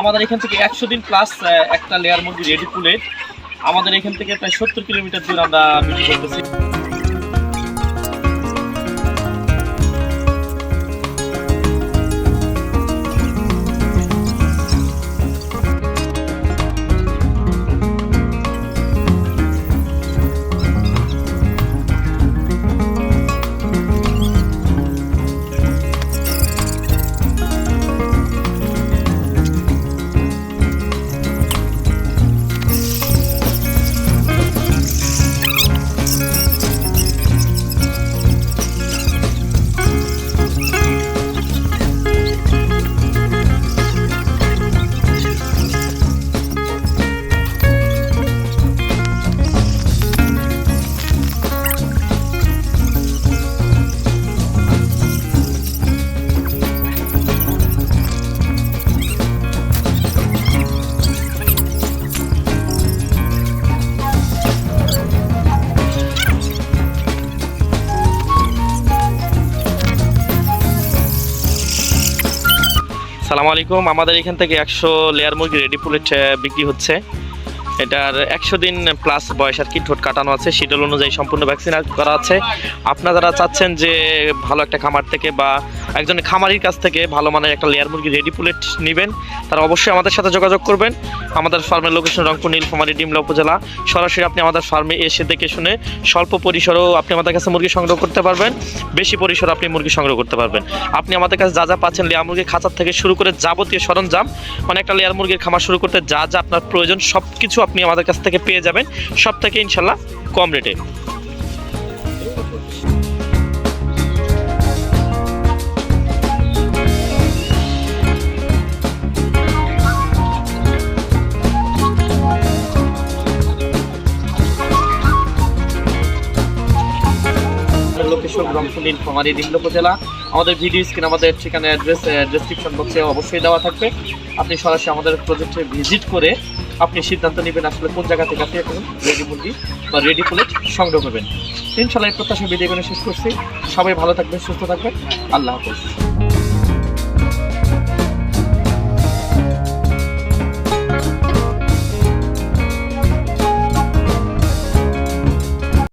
আমাদের এখান থেকে একশো দিন প্লাস একটা লেয়ার মুরগি রেডি পুলেট আমাদের এখান থেকে প্রায় সত্তর কিলোমিটার দূর আমরা বিক্রি করতেছি। সালাম আলাইকুম। আমাদের এখান থেকে একশো লেয়ার মুরগি রেডি পুলেট বিক্রি হচ্ছে। এটার একশো দিন প্লাস বয়স আর কি, ঠোঁট কাটানো আছে। শিডিউল অনুযায়ী সম্পূর্ণ ভ্যাকসিন করা আছে। আপনারা যারা চাচ্ছেন যে ভালো একটা খামার থেকে বা একজন খামারির কাছ থেকে ভালো মানের একটা লেয়ার মুরগি রেডি পুলেট নেবেন। তারা অবশ্যই আমাদের সাথে যোগাযোগ করবেন। আমাদের ফার্মের লোকেশন রংপুর, নীলফামারী, ডিমলা উপজেলা। সরাসরি আপনি আমাদের ফার্মে এসে দেখে শুনে স্বল্প পরিসরেও আপনি আমাদের কাছে মুরগি সংগ্রহ করতে পারবেন। বেশি পরিসরে আপনি মুরগি সংগ্রহ করতে পারবেন। আপনি আমাদের কাছে যা যা পাচ্ছেন লেয়ার মুরগির খাঁচার থেকে শুরু করে যাবতীয় সরঞ্জাম মানে একটা লেয়ার মুরগির খামার শুরু করতে যা যা আপনার প্রয়োজন সব কিছু আপনি আমাদের কাছ থেকে পেয়ে যাবেন। সব থেকে ইনশাল্লাহ কম রেটে নীলফামারী নিম্ন উপজেলা। আমাদের ভিডিও স্ক্রিন আমাদের সেখানে অ্যাড্রেস ডেসক্রিপশন বক্সে অবশ্যই দেওয়া থাকবে। আপনি সরাসরি আমাদের প্রজেক্টে ভিজিট করে আপনি সিদ্ধান্ত নেবেন আসলে কোন জায়গা থেকে আপনি এখন রেডি মুরগি বা রেডি প্লেট সংগ্রহ করবেন। ইনশাল্লাহ এই প্রত্যাশা করে শেষ করছি। সবাই ভালো থাকবেন, সুস্থ থাকবেন। আল্লাহ হাফেজ।